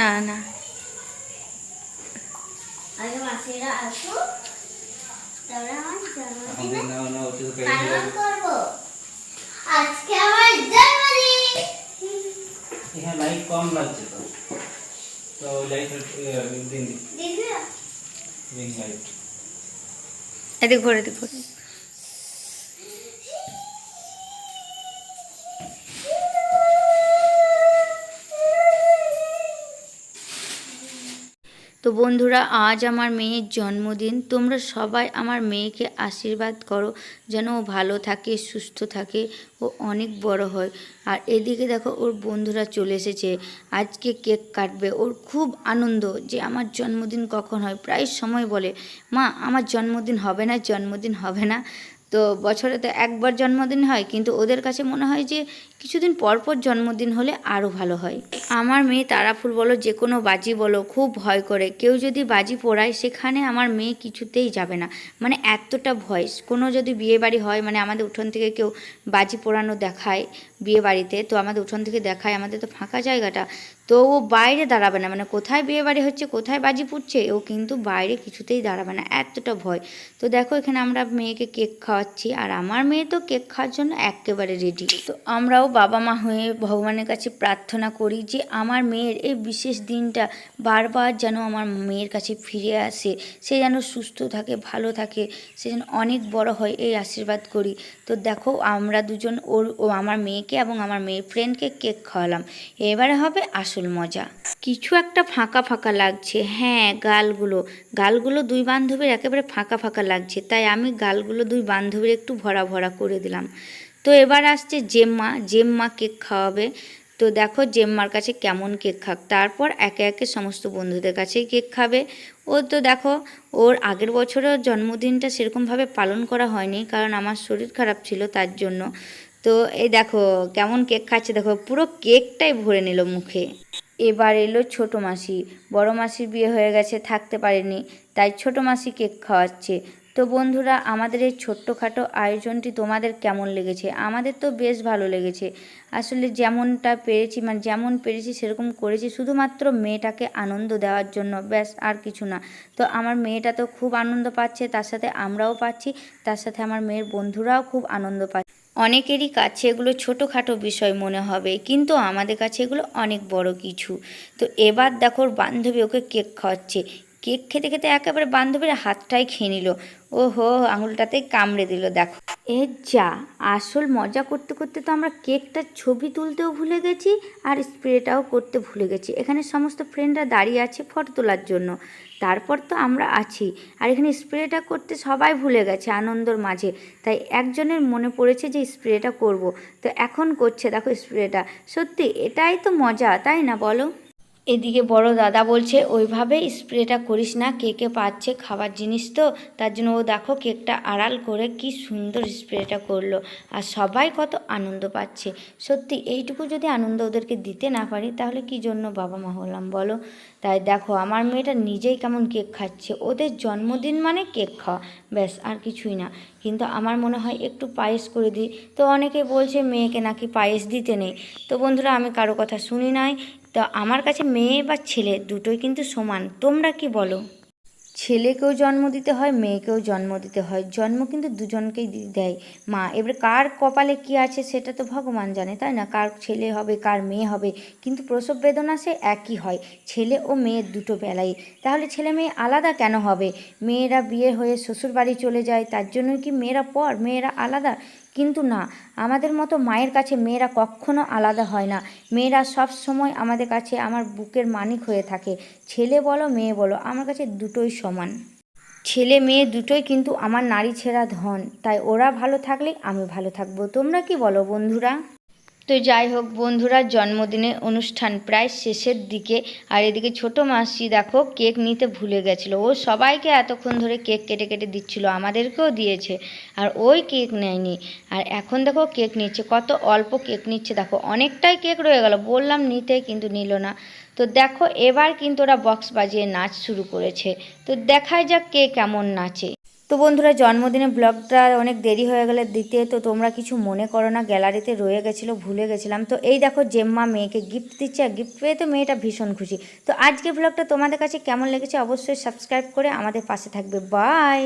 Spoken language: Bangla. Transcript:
না না। আগে মাসিরা আসুক তারপরে আমার জন্মদিনে পালন করব। আজকে আমার জন্মদিন। এখানে লাইট কম লাগছে তো। তো লাইট দিন দিদি দিন লাইট এদিক ঘোর এদিক ঘোর। তো বন্ধুরা, আজ আমার মেয়ের জন্মদিন। তোমরা সবাই আমার মেয়েকে আশীর্বাদ করো, যেন ও ভালো থাকে, সুস্থ থাকে ও অনেক বড় হয়। আর এদিকে দেখো, ওর বন্ধুরা চলে এসেছে। আজকে কেক কাটবে। ওর খুব আনন্দ যে আমার জন্মদিন কখন হয়। প্রায় সময় বলে, মা, আমার জন্মদিন হবে না, জন্মদিন হবে না। তো বছরে তো একবার জন্মদিন হয়, কিন্তু ওদের কাছে মনে হয় যে কিছুদিন পর পর জন্মদিন হলে আরও ভালো হয়। আমার মেয়ে তারাফুল বলো, যে কোনো বাজি বলো, খুব ভয় করে। কেউ যদি বাজি পোড়ায়, সেখানে আমার মেয়ে কিছুতেই যাবে না। মানে এতটা ভয়। কোনো যদি বিয়ে বাড়ি হয় মানে আমাদের উঠোন থেকে কেউ বাজি পোড়ানো দেখায় বিয়ে বাড়িতে, তো আমাদের উঠোন থেকে দেখায়, আমাদের তো ফাঁকা জায়গাটা। তো ও বাইরে দাঁড়াবে না। মানে কোথায় বিয়ে বাড়ি হচ্ছে, কোথায় বাজি পুড়ছে, ও কিন্তু বাইরে কিছুতেই দাঁড়াবে না। এতটা ভয়। তো দেখো, এখানে আমরা মেয়েকে কেক খাওয়াচ্ছি আর আমার মেয়ে তো কেক খাওয়ার জন্য একেবারে রেডি তো আমরাও বাবা মা হয়ে ভগবানের কাছে প্রার্থনা করি যে আমার মেয়ের এই বিশেষ দিনটা বারবার যেন আমার মেয়ের কাছে ফিরে আসে। সে যেন সুস্থ থাকে, ভালো থাকে, সে যেন অনেক বড় হয় এই আশীর্বাদ করি। তো দেখো আমরা দুজন ওর ও আমার মেয়েকে এবং আমার মেয়ের ফ্রেন্ডকে কেক খাওয়ালাম। এবারে হবে আসল মজা। কিছু একটা ফাঁকা ফাঁকা লাগছে। হ্যাঁ গালগুলো। গালগুলো দুই বান্ধবীর একেবারে ফাঁকা ফাঁকা লাগছে। তাই আমি গালগুলো দুই বান্ধবীর একটু ভরা ভরা করে দিলাম। তো এবার আসছে জেম্মা জেম্মা কেক খাওয়াবে। তো দেখো জেম্মার কাছে কেমন কেক খাক। তারপর একে একে সমস্ত বন্ধুদের কাছেই কেক খাবে। ও তো দেখো, ওর আগের বছরের জন্মদিনটা সেরকমভাবে পালন করা হয়নি কারণ আমার শরীর খারাপ ছিল তার জন্য। তো এই দেখো কেমন কেক খাচ্ছে। দেখো পুরো কেকটাই ভরে নিল মুখে। এবার এলো ছোট মাসি। বড় মাসির বিয়ে হয়ে গেছে, থাকতে পারেনি। তাই ছোট মাসি কেক খাওয়াচ্ছে। তো বন্ধুরা, আমাদের এই ছোট্টখাটো আয়োজনটি তোমাদের কেমন লেগেছে? আমাদের তো বেশ ভালো লেগেছে। আসলে যেমনটা পেরেছি মানে যেমন পেরেছি, সেরকম করেছি। শুধুমাত্র মেয়েটাকে আনন্দ দেওয়ার জন্য, ব্যাস, আর কিছু না। তো আমার মেয়েটা তো খুব আনন্দ পাচ্ছে, তার সাথে আমরাও পাচ্ছি, তার সাথে আমার মেয়ের বন্ধুরাও খুব আনন্দ পাচ্ছে। অনেকেরই কাছে এগুলো ছোটোখাটো বিষয় মনে হবে, কিন্তু আমাদের কাছে এগুলো অনেক বড় কিছু। তো এবার দেখো, বান্ধবী ওকে কেক খাওয়াচ্ছে। কেক খেতে খেতে একেবারে বান্ধবীর হাতটাই খেয়ে নিল। ও হো আঙুলটাতে কামড়ে দিল, দেখো। এ যা, আসল মজা করতে করতে তো আমরা কেকটার ছবি তুলতেও ভুলে গেছি আর স্প্রেটাও করতে ভুলে গেছি। এখানে সমস্ত ফ্রেন্ডরা দাঁড়িয়ে আছে ফটো তোলার জন্য। তারপর তো আমরা আছি। আর এখানে স্প্রেটা করতে সবাই ভুলে গেছে আনন্দর মাঝে। তাই একজনের মনে পড়েছে যে স্প্রেটা করব। তো এখন করছে, দেখো স্প্রেটা। সত্যি, এটাই তো মজা, তাই না বলো? এদিকে বড় দাদা বলছে, ওইভাবে স্প্রেটা করিস না, কেকে পাচ্ছে খাবার জিনিস তো, তার জন্য ও দেখো কেকটা আড়াল করে কি সুন্দর স্প্রেটা করল, আর সবাই কত আনন্দ পাচ্ছে। সত্যি, এইটুকু যদি আনন্দ ওদেরকে দিতে না পারি, তাহলে কি জন্য বাবা মা হলাম বলো? তাই দেখো, আমার মেয়েটা নিজেই কেমন কেক খাচ্ছে, ওদের জন্মদিন মানে কেক খাওয়া, ব্যাস, আর কিছুই না। কিন্তু আমার মনে হয় একটু পায়েস করে দিই। তো অনেকে বলছে, মেয়েকে নাকি পায়েস দিতে নেই। তো বন্ধুরা, আমি কারও কথা শুনি নাই। তো আমার কাছে মেয়ে বা ছেলে দুটোই কিন্তু সমান। তোমরা কি বলো? ছেলেকেও জন্ম দিতে হয়, মেয়েকেও জন্ম দিতে হয়। জন্ম কিন্তু দুজনকেই দেয় মা। এবার কার কপালে কি আছে সেটা তো ভগবান জানে, তাই না? কার ছেলে হবে, কার মেয়ে হবে। কিন্তু প্রসব বেদনা সে একই হয়, ছেলে ও মেয়ের দুটো বেলাই। তাহলে ছেলে মেয়ে আলাদা কেন হবে? মেয়েরা বিয়ে হয়ে শ্বশুর বাড়ি চলে যায়, তার জন্যই কি মেয়েরা পর, মেয়েরা আলাদা? কিন্তু না, আমাদের মতো মায়ের কাছে মেয়েরা কখনো আলাদা হয় না। মেয়েরা সব সময় আমাদের কাছে, আমার বুকের মানিক হয়ে থাকে। ছেলে বলো, মেয়ে বলো, আমার কাছে দুটোই সমান। ছেলে মেয়ে দুটোই কিন্তু আমার নারী ছেঁড়া ধন, তাই ওরা ভালো থাকলে আমি ভালো থাকব। তোমরা কি বলো বন্ধুরা? তো যাই হোক বন্ধুরা, জন্মদিনের অনুষ্ঠান প্রায় শেষের দিকে। আর এদিকে ছোট মাসি দেখো কেক নিতে ভুলে গেছিল। ও সবাইকে এতক্ষণ ধরে কেক কেটে কেটে দিচ্ছিল, আমাদেরকেও দিয়েছে। আর ওই কেক নেয়নি। আর এখন দেখো কেক নিচ্ছে, কত অল্প কেক নিচ্ছে। দেখো অনেকটাই কেক রয়ে গেল, বললাম নিতে কিন্তু নিল না। তো দেখো, এবার কিন্তু ওরা বক্স বাজিয়ে নাচ শুরু করেছে। তো দেখায় যাক কে কেমন নাচে। তো বন্ধুরা, জন্মদিনের ব্লগটা অনেক দেরি হয়ে গেলে দিতে, তো তোমরা কিছু মনে করো না, গ্যালারিতে রয়ে গেছিল, ভুলে গেছিলাম। তো এই দেখো, জেম্মা মেয়েকে গিফট দিচ্ছে, আর গিফট পেয়ে তো মেয়েটা ভীষণ খুশি। তো আজকে ব্লগটা তোমাদের কাছে কেমন লেগেছে অবশ্যই সাবস্ক্রাইব করে আমাদের পাশে থাকবে। বাই